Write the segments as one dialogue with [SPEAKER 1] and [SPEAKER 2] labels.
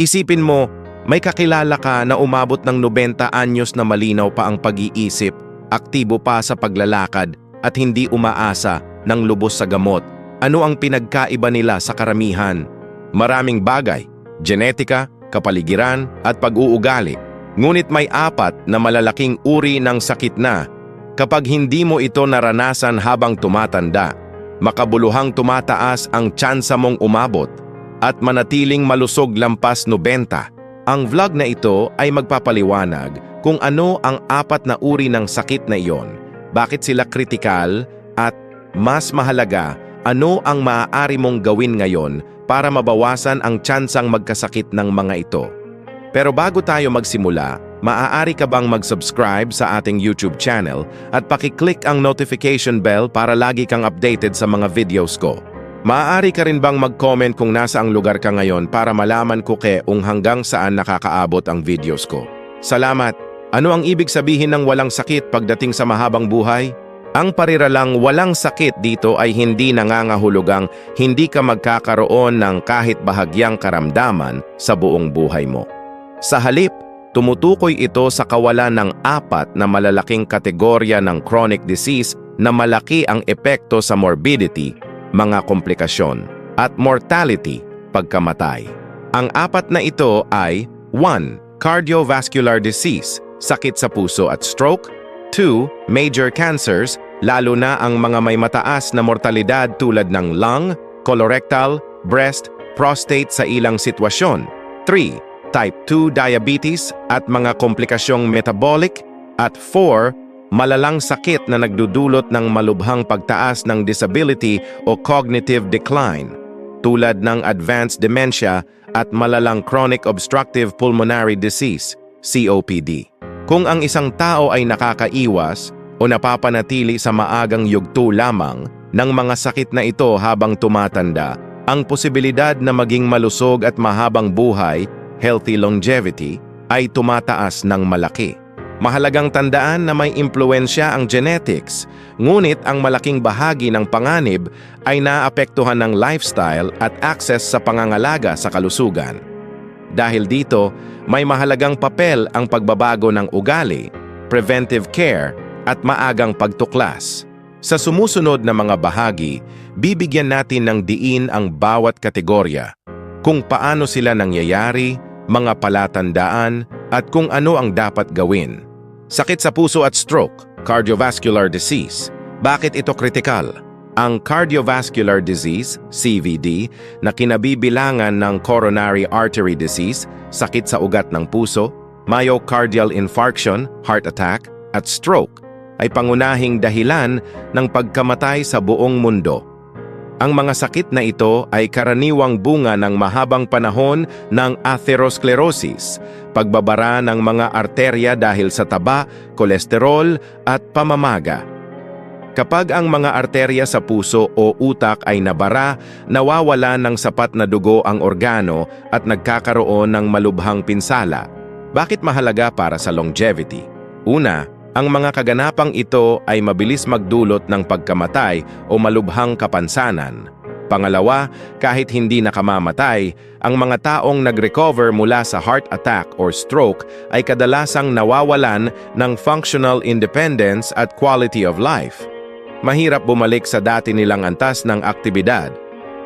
[SPEAKER 1] Isipin mo, may kakilala ka na umabot ng 90 anyos na malinaw pa ang pag-iisip, aktibo pa sa paglalakad at hindi umaasa ng lubos sa gamot. Ano ang pinagkaiba nila sa karamihan? Maraming bagay, genetika, kapaligiran at pag-uugali. Ngunit may apat na malalaking uri ng sakit na kapag hindi mo ito naranasan habang tumatanda, makabuluhang tumataas ang tsansa mong umabot at manatiling malusog lampas 90. Ang vlog na ito ay magpapaliwanag kung ano ang apat na uri ng sakit na iyon, bakit sila kritikal at mas mahalaga, ano ang maaari mong gawin ngayon para mabawasan ang tsansang magkasakit ng mga ito. Pero bago tayo magsimula, maaari ka bang mag-subscribe sa ating YouTube channel at pakiclick ang notification bell para lagi kang updated sa mga videos ko. Maaari ka rin bang mag-comment kung nasa ang lugar ka ngayon para malaman ko ke kung hanggang saan nakakaabot ang videos ko. Salamat! Ano ang ibig sabihin ng walang sakit pagdating sa mahabang buhay? Ang pariralang walang sakit dito ay hindi nangangahulugang hindi ka magkakaroon ng kahit bahagyang karamdaman sa buong buhay mo. Sa halip, tumutukoy ito sa kawalan ng apat na malalaking kategorya ng chronic disease na malaki ang epekto sa morbidity, mga komplikasyon, at mortality, pagkamatay. Ang apat na ito ay 1. Cardiovascular disease, sakit sa puso at stroke 2. Major cancers, lalo na ang mga may mataas na mortalidad tulad ng lung, colorectal, breast, prostate sa ilang sitwasyon. 3. Type 2 diabetes at mga komplikasyong metabolic. At 4. Malalang sakit na nagdudulot ng malubhang pagtaas ng disability o cognitive decline, tulad ng advanced dementia at malalang chronic obstructive pulmonary disease, COPD. Kung ang isang tao ay nakakaiwas o napapanatili sa maagang yugto lamang ng mga sakit na ito habang tumatanda, ang posibilidad na maging malusog at mahabang buhay, healthy longevity, ay tumataas ng malaki. Mahalagang tandaan na may impluensya ang genetics, ngunit ang malaking bahagi ng panganib ay naapektuhan ng lifestyle at access sa pangangalaga sa kalusugan. Dahil dito, may mahalagang papel ang pagbabago ng ugali, preventive care, at maagang pagtuklas. Sa sumusunod na mga bahagi, bibigyan natin ng diin ang bawat kategorya, kung paano sila nangyayari, mga palatandaan, at kung ano ang dapat gawin. Sakit sa puso at stroke, cardiovascular disease. Bakit ito kritikal? Ang cardiovascular disease, CVD, na kinabibilangan ng coronary artery disease, sakit sa ugat ng puso, myocardial infarction, heart attack, at stroke, ay pangunahing dahilan ng pagkamatay sa buong mundo. Ang mga sakit na ito ay karaniwang bunga ng mahabang panahon ng atherosclerosis, pagbabara ng mga arterya dahil sa taba, kolesterol at pamamaga. Kapag ang mga arterya sa puso o utak ay nabara, nawawala ng sapat na dugo ang organo at nagkakaroon ng malubhang pinsala. Bakit mahalaga para sa longevity? Una, ang mga kaganapang ito ay mabilis magdulot ng pagkamatay o malubhang kapansanan. Pangalawa, kahit hindi nakamamatay, ang mga taong nag-recover mula sa heart attack or stroke ay kadalasang nawawalan ng functional independence at quality of life. Mahirap bumalik sa dati nilang antas ng aktibidad.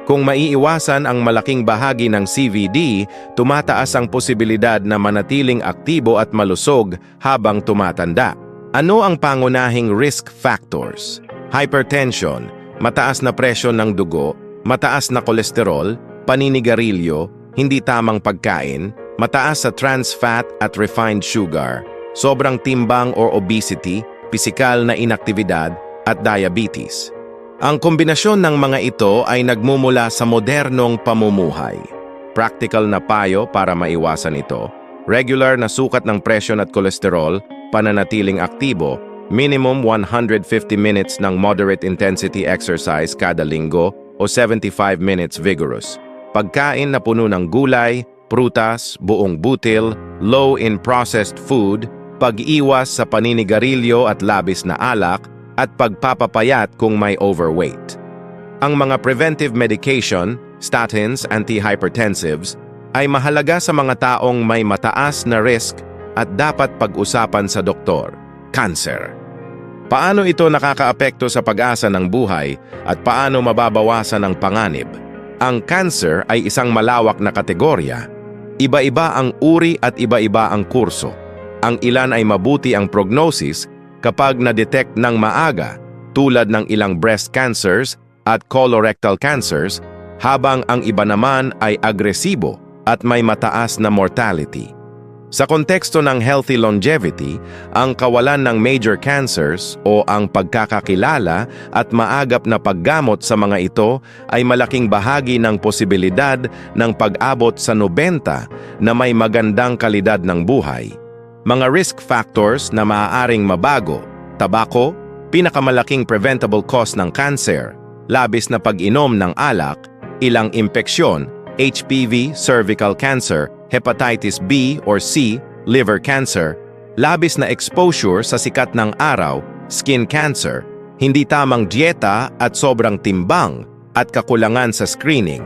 [SPEAKER 1] Kung maiiwasan ang malaking bahagi ng CVD, tumataas ang posibilidad na manatiling aktibo at malusog habang tumatanda. Ano ang pangunahing risk factors? Hypertension, mataas na presyon ng dugo, mataas na kolesterol, paninigarilyo, hindi tamang pagkain, mataas sa trans fat at refined sugar, sobrang timbang or obesity, pisikal na inaktibidad, at diabetes. Ang kombinasyon ng mga ito ay nagmumula sa modernong pamumuhay. Practical na payo para maiwasan ito, regular na sukat ng presyon at kolesterol, pananatiling aktibo, minimum 150 minutes ng moderate intensity exercise kada linggo o 75 minutes vigorous. Pagkain na puno ng gulay, prutas, buong butil, low in processed food, pag-iwas sa paninigarilyo at labis na alak, at pagpapapayat kung may overweight. Ang mga preventive medication, statins, antihypertensives, ay mahalaga sa mga taong may mataas na risk at dapat pag-usapan sa doktor. Cancer. Paano ito nakakaapekto sa pag-asa ng buhay at paano mababawasan ang panganib? Ang cancer ay isang malawak na kategorya. Iba-iba ang uri at iba-iba ang kurso. Ang ilan ay mabuti ang prognosis kapag na-detect ng maaga tulad ng ilang breast cancers at colorectal cancers habang ang iba naman ay agresibo at may mataas na mortality. Sa konteksto ng healthy longevity, ang kawalan ng major cancers o ang pagkakakilala at maagap na paggamot sa mga ito ay malaking bahagi ng posibilidad ng pag-abot sa 90 na may magandang kalidad ng buhay. Mga risk factors na maaaring mabago, tabako, pinakamalaking preventable cause ng cancer, labis na pag-inom ng alak, ilang impeksyon, HPV, cervical cancer, hepatitis B or C, liver cancer, labis na exposure sa sikat ng araw, skin cancer, hindi tamang dieta at sobrang timbang at kakulangan sa screening.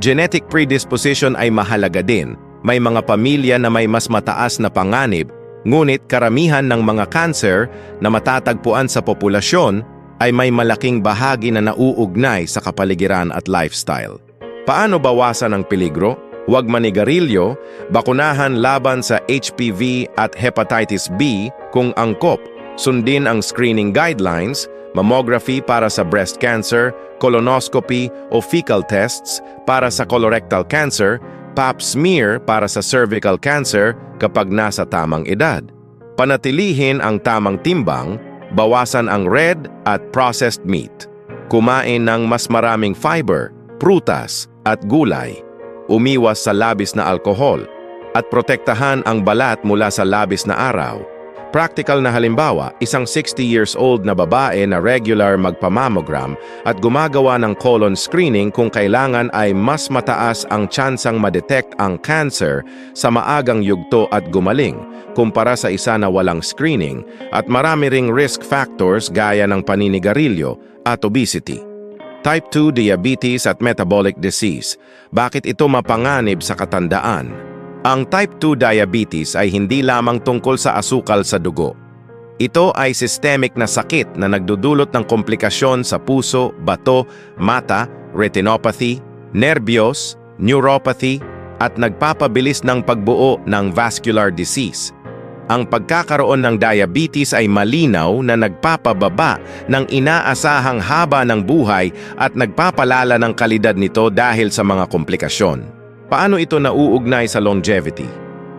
[SPEAKER 1] Genetic predisposition ay mahalaga din. May mga pamilya na may mas mataas na panganib, ngunit karamihan ng mga cancer na matatagpuan sa populasyon ay may malaking bahagi na nauugnay sa kapaligiran at lifestyle. Paano bawasan ang peligro? Huwag manigarilyo, bakunahan laban sa HPV at hepatitis B kung angkop, sundin ang screening guidelines, mammography para sa breast cancer, colonoscopy o fecal tests para sa colorectal cancer, pap smear para sa cervical cancer kapag nasa tamang edad. Panatilihin ang tamang timbang, bawasan ang red at processed meat. Kumain ng mas maraming fiber, prutas at gulay. Umiwas sa labis na alkohol at protektahan ang balat mula sa labis na araw. Practical na halimbawa, isang 60 years old na babae na regular magpamammogram at gumagawa ng colon screening kung kailangan ay mas mataas ang tsansang madetect ang cancer sa maagang yugto at gumaling kumpara sa isa na walang screening at marami ring risk factors gaya ng paninigarilyo at obesity. Type 2 diabetes at metabolic disease. Bakit ito mapanganib sa katandaan? Ang type 2 diabetes ay hindi lamang tungkol sa asukal sa dugo. Ito ay systemic na sakit na nagdudulot ng komplikasyon sa puso, bato, mata, retinopathy, nervyos, neuropathy, at nagpapabilis ng pagbuo ng vascular disease. Ang pagkakaroon ng diabetes ay malinaw na nagpapababa ng inaasahang haba ng buhay at nagpapalala ng kalidad nito dahil sa mga komplikasyon. Paano ito nauugnay sa longevity?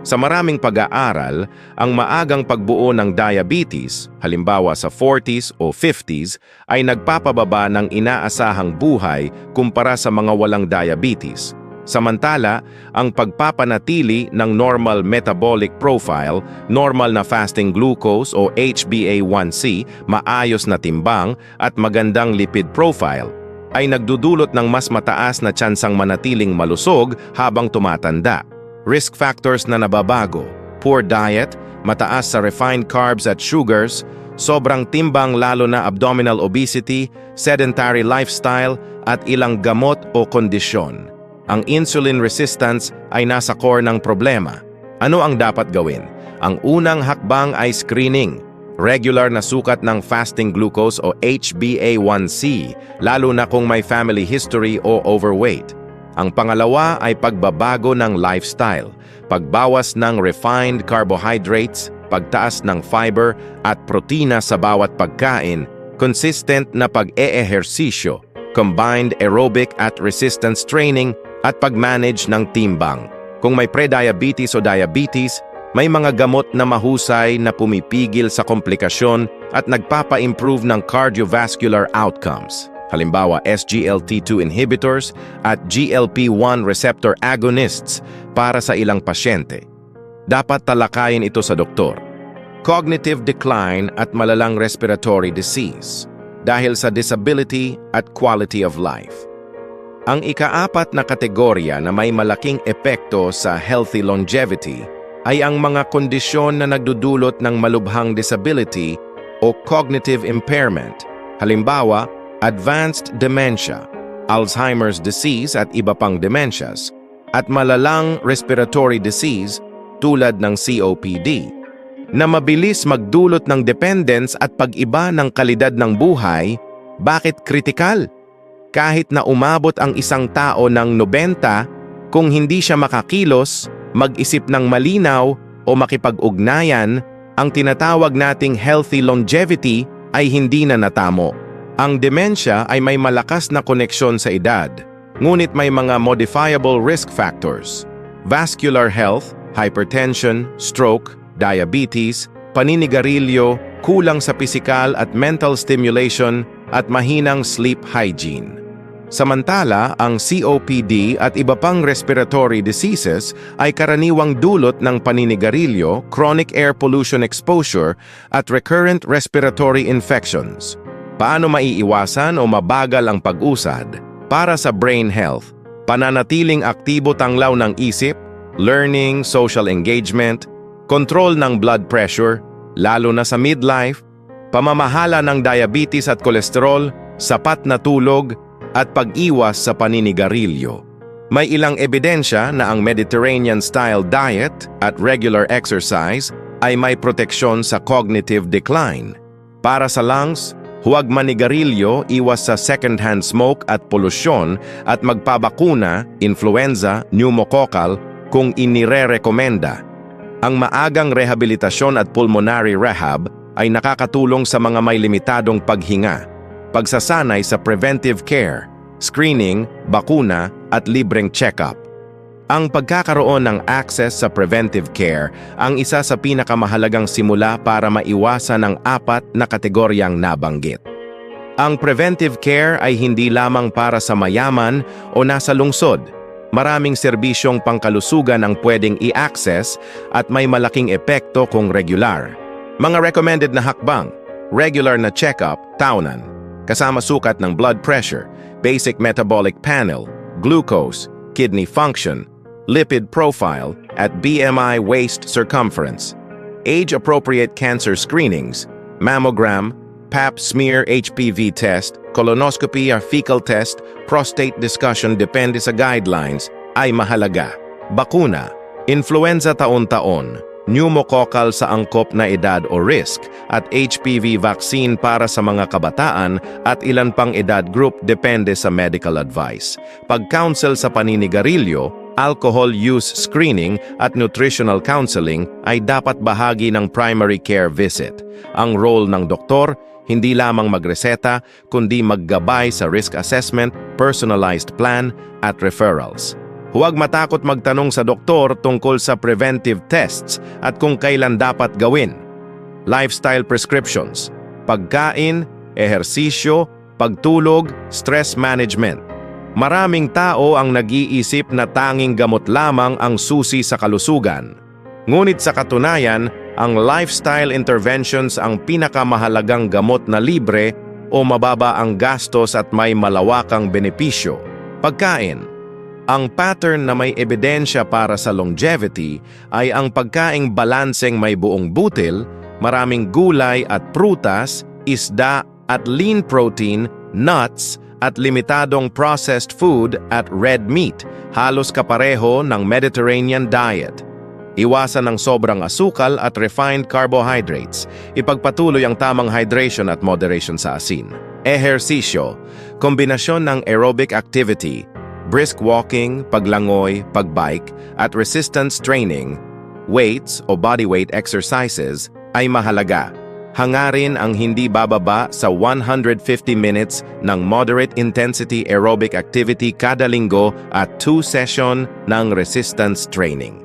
[SPEAKER 1] Sa maraming pag-aaral, ang maagang pagbuo ng diabetes, halimbawa sa 40s o 50s, ay nagpapababa ng inaasahang buhay kumpara sa mga walang diabetes. Samantala, ang pagpapanatili ng normal metabolic profile, normal na fasting glucose o HbA1c, maayos na timbang at magandang lipid profile ay nagdudulot ng mas mataas na tsansang manatiling malusog habang tumatanda. Risk factors na nababago, poor diet, mataas sa refined carbs at sugars, sobrang timbang lalo na abdominal obesity, sedentary lifestyle, at ilang gamot o kondisyon. Ang insulin resistance ay nasa core ng problema. Ano ang dapat gawin? Ang unang hakbang ay screening regular na sukat ng fasting glucose o HbA1c, lalo na kung may family history o overweight. Ang pangalawa ay pagbabago ng lifestyle, pagbawas ng refined carbohydrates, pagtaas ng fiber at protina sa bawat pagkain, consistent na pag-eehersisyo, combined aerobic at resistance training at pag-manage ng timbang. Kung may prediabetes o diabetes, may mga gamot na mahusay na pumipigil sa komplikasyon at nagpapa-improve ng cardiovascular outcomes. Halimbawa, SGLT2 inhibitors at GLP-1 receptor agonists para sa ilang pasyente. Dapat talakayin ito sa doktor. Cognitive decline at malalang respiratory disease dahil sa disability at quality of life. Ang ikaapat na kategorya na may malaking epekto sa healthy longevity ay ang mga kondisyon na nagdudulot ng malubhang disability o cognitive impairment, halimbawa, advanced dementia, Alzheimer's disease at iba pang dementias, at malalang respiratory disease tulad ng COPD na mabilis magdulot ng dependence at pag-iba ng kalidad ng buhay, bakit kritikal? Kahit na umabot ang isang tao ng 90, kung hindi siya makakilos, mag-isip ng malinaw o makipag-ugnayan, ang tinatawag nating healthy longevity ay hindi na natamo. Ang demensya ay may malakas na koneksyon sa edad, ngunit may mga modifiable risk factors. Vascular health, hypertension, stroke, diabetes, paninigarilyo, kulang sa pisikal at mental stimulation at mahinang sleep hygiene. Samantala, ang COPD at iba pang respiratory diseases ay karaniwang dulot ng paninigarilyo, chronic air pollution exposure at recurrent respiratory infections. Paano maiiwasan o mabagal ang pag-usad? Para sa brain health, pananatiling aktibo tanglaw ng isip, learning, social engagement, kontrol ng blood pressure, lalo na sa midlife, pamamahala ng diabetes at kolesterol, sapat na tulog, at pag-iwas sa paninigarilyo. May ilang ebidensya na ang Mediterranean-style diet at regular exercise ay may proteksyon sa cognitive decline. Para sa lungs, huwag manigarilyo, iwas sa second-hand smoke at polusyon at magpabakuna, influenza, pneumococcal kung inire-rekomenda. Ang maagang rehabilitasyon at pulmonary rehab ay nakakatulong sa mga may limitadong paghinga pagsasanay sa preventive care, screening, bakuna at libreng check-up. Ang pagkakaroon ng access sa preventive care ang isa sa pinakamahalagang simula para maiwasan ang apat na kategoryang nabanggit. Ang preventive care ay hindi lamang para sa mayaman o nasa lungsod. Maraming serbisyong pangkalusugan ang pwedeng i-access at may malaking epekto kung regular. Mga recommended na hakbang, regular na check-up, taunan, kasama sukat ng blood pressure, basic metabolic panel, glucose, kidney function, lipid profile, at BMI waist circumference. Age-appropriate cancer screenings, mammogram, pap smear HPV test, colonoscopy or fecal test, prostate discussion depende sa guidelines, ay mahalaga. Bakuna, influenza taon-taon, pneumococcal sa angkop na edad o risk at HPV vaccine para sa mga kabataan at ilan pang edad group depende sa medical advice. Pag-counsel sa paninigarilyo, alcohol use screening at nutritional counseling ay dapat bahagi ng primary care visit. Ang role ng doktor, hindi lamang magreseta, kundi maggabay sa risk assessment, personalized plan, at referrals. Huwag matakot magtanong sa doktor tungkol sa preventive tests at kung kailan dapat gawin. Lifestyle prescriptions, pagkain, ehersisyo, pagtulog, stress management. Maraming tao ang nag-iisip na tanging gamot lamang ang susi sa kalusugan. Ngunit sa katunayan, ang lifestyle interventions ang pinakamahalagang gamot na libre o mababa ang gastos at may malawakang benepisyo. Pagkain, ang pattern na may ebidensya para sa longevity ay ang pagkaing balanseng may buong butil, maraming gulay at prutas, isda at lean protein, nuts at limitadong processed food at red meat, halos kapareho ng Mediterranean diet. Iwasan ang sobrang asukal at refined carbohydrates. Ipagpatuloy ang tamang hydration at moderation sa asin. Ehersisyo, kombinasyon ng aerobic activity, brisk walking, paglangoy, pagbike, at resistance training, weights o bodyweight exercises ay mahalaga. Hangarin ang hindi bababa sa 150 minutes ng moderate intensity aerobic activity kada linggo at 2 session ng resistance training.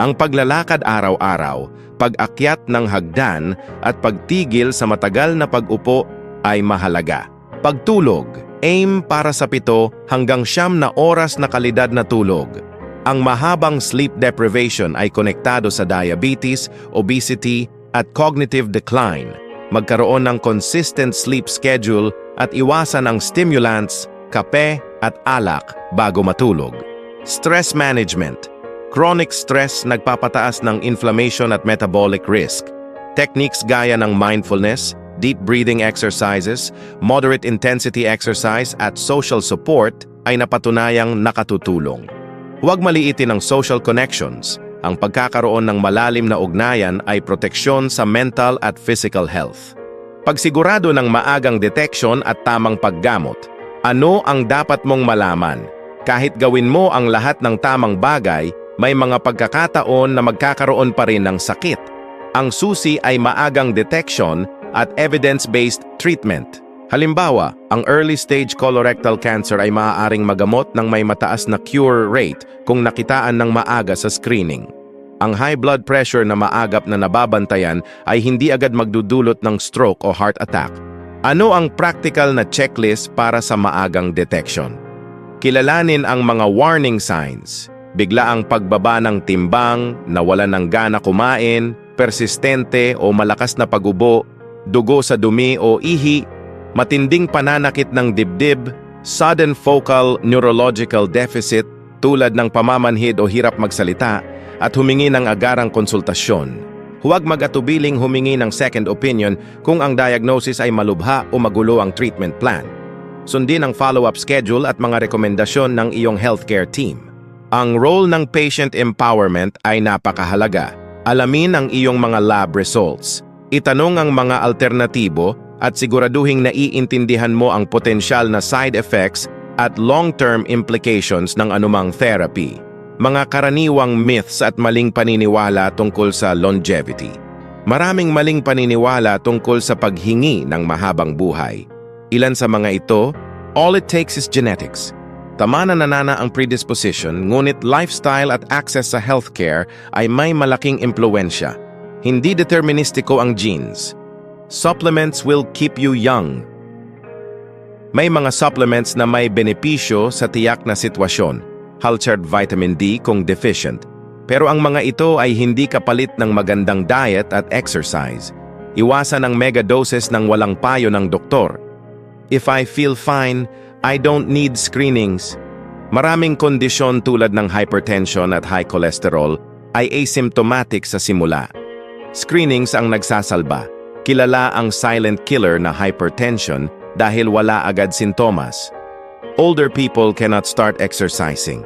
[SPEAKER 1] Ang paglalakad araw-araw, pag-akyat ng hagdan at pagtigil sa matagal na pag-upo ay mahalaga. Pagtulog, aim para sa pito hanggang siyam na oras na kalidad na tulog. Ang mahabang sleep deprivation ay konektado sa diabetes, obesity, at cognitive decline. Magkaroon ng consistent sleep schedule at iwasan ang stimulants, kape, at alak bago matulog. Stress management. Chronic stress nagpapataas ng inflammation at metabolic risk. Techniques gaya ng mindfulness, deep breathing exercises, moderate intensity exercise at social support ay napatunayang nakatutulong. Huwag maliitin ang social connections. Ang pagkakaroon ng malalim na ugnayan ay proteksyon sa mental at physical health. Pagsigurado ng maagang detection at tamang paggamot. Ano ang dapat mong malaman? Kahit gawin mo ang lahat ng tamang bagay, may mga pagkakataon na magkakaroon pa rin ng sakit. Ang susi ay maagang detection at evidence-based treatment. Halimbawa, ang early stage colorectal cancer ay maaaring magamot ng may mataas na cure rate kung nakitaan ng maaga sa screening. Ang high blood pressure na maagap na nababantayan ay hindi agad magdudulot ng stroke o heart attack. Ano ang practical na checklist para sa maagang detection? Kilalanin ang mga warning signs. Bigla ang pagbaba ng timbang, nawalan ng gana kumain, persistente o malakas na pagubo, dugo sa dumi o ihi, matinding pananakit ng dibdib, sudden focal neurological deficit tulad ng pamamanhid o hirap magsalita, at humingi ng agarang konsultasyon. Huwag mag-atubiling humingi ng second opinion kung ang diagnosis ay malubha o magulo ang treatment plan. Sundin ang follow-up schedule at mga rekomendasyon ng iyong healthcare team. Ang role ng patient empowerment ay napakahalaga. Alamin ang iyong mga lab results. Itanong ang mga alternatibo at siguraduhing naiintindihan mo ang potensyal na side effects at long-term implications ng anumang therapy. Mga karaniwang myths at maling paniniwala tungkol sa longevity. Maraming maling paniniwala tungkol sa paghingi ng mahabang buhay. Ilan sa mga ito, all it takes is genetics. Tama na nanana ang predisposition, ngunit lifestyle at access sa healthcare ay may malaking impluensya. Hindi deterministiko ang genes. Supplements will keep you young. May mga supplements na may benepisyo sa tiyak na sitwasyon, Halchard vitamin D kung deficient. Pero ang mga ito ay hindi kapalit ng magandang diet at exercise. Iwasan ang mega doses ng walang payo ng doktor. If I feel fine, I don't need screenings. Maraming kondisyon tulad ng hypertension at high cholesterol ay asymptomatic sa simula. Screenings ang nagsasalba. Kilala ang silent killer na hypertension dahil wala agad sintomas. Older people cannot start exercising.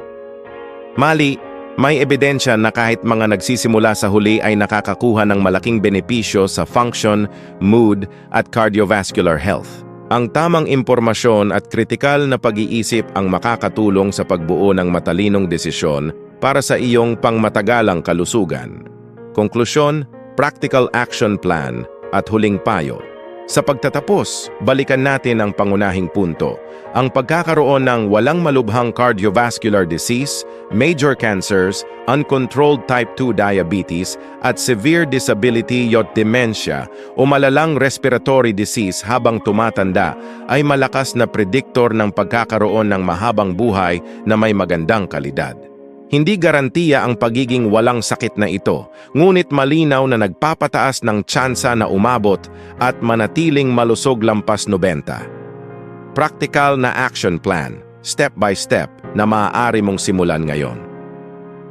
[SPEAKER 1] Mali, may ebidensya na kahit mga nagsisimula sa huli ay nakakakuha ng malaking benepisyo sa function, mood at cardiovascular health. Ang tamang impormasyon at kritikal na pag-iisip ang makakatulong sa pagbuo ng matalinong desisyon para sa iyong pangmatagalang kalusugan. Konklusyon, practical action plan at huling payo. Sa pagtatapos, balikan natin ang pangunahing punto, ang pagkakaroon ng walang malubhang cardiovascular disease, major cancers, uncontrolled type 2 diabetes, at severe disability yot dementia o malalang respiratory disease habang tumatanda ay malakas na prediktor ng pagkakaroon ng mahabang buhay na may magandang kalidad. Hindi garantiya ang pagiging walang sakit na ito, ngunit malinaw na nagpapataas ng tsansa na umabot at manatiling malusog lampas 90. Practical na action plan, step by step, na maaari mong simulan ngayon.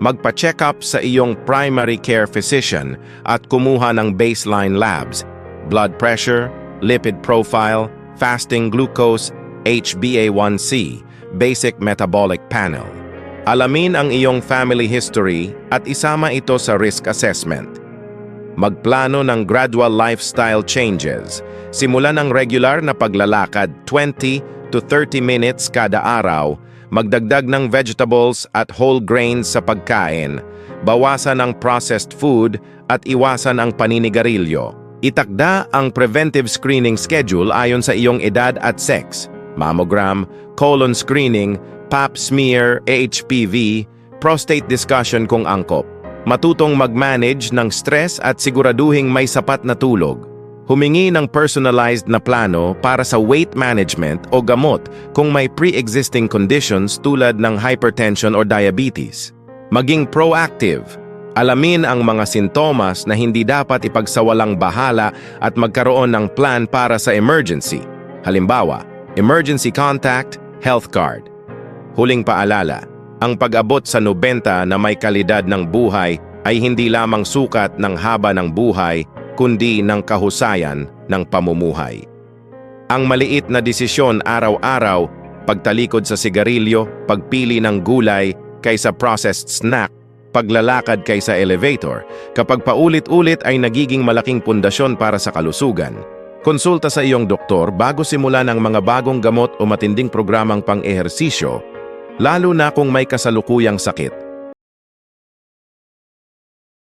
[SPEAKER 1] Magpa-check up sa iyong primary care physician at kumuha ng baseline labs, blood pressure, lipid profile, fasting glucose, HbA1c, basic metabolic panel. Alamin ang iyong family history at isama ito sa risk assessment. Magplano ng gradual lifestyle changes. Simulan ang regular na paglalakad 20 to 30 minutes kada araw. Magdagdag ng vegetables at whole grains sa pagkain. Bawasan ang processed food at iwasan ang paninigarilyo. Itakda ang preventive screening schedule ayon sa iyong edad at sex. Mammogram, colon screening, pap smear, HPV, prostate discussion kung angkop. Matutong mag-manage ng stress at siguraduhing may sapat na tulog. Humingi ng personalized na plano para sa weight management o gamot kung may pre-existing conditions tulad ng hypertension or diabetes. Maging proactive. Alamin ang mga sintomas na hindi dapat ipagsawalang bahala at magkaroon ng plan para sa emergency. Halimbawa, emergency contact, health card. Huling paalala, ang pag-abot sa 90 na may kalidad ng buhay ay hindi lamang sukat ng haba ng buhay, kundi ng kahusayan ng pamumuhay. Ang maliit na desisyon araw-araw, pagtalikod sa sigarilyo, pagpili ng gulay, kaysa processed snack, paglalakad kaysa elevator, kapag paulit-ulit ay nagiging malaking pundasyon para sa kalusugan. Konsulta sa iyong doktor bago simulan ang mga bagong gamot o matinding programang pang-ehersisyo, lalo na kung may kasalukuyang sakit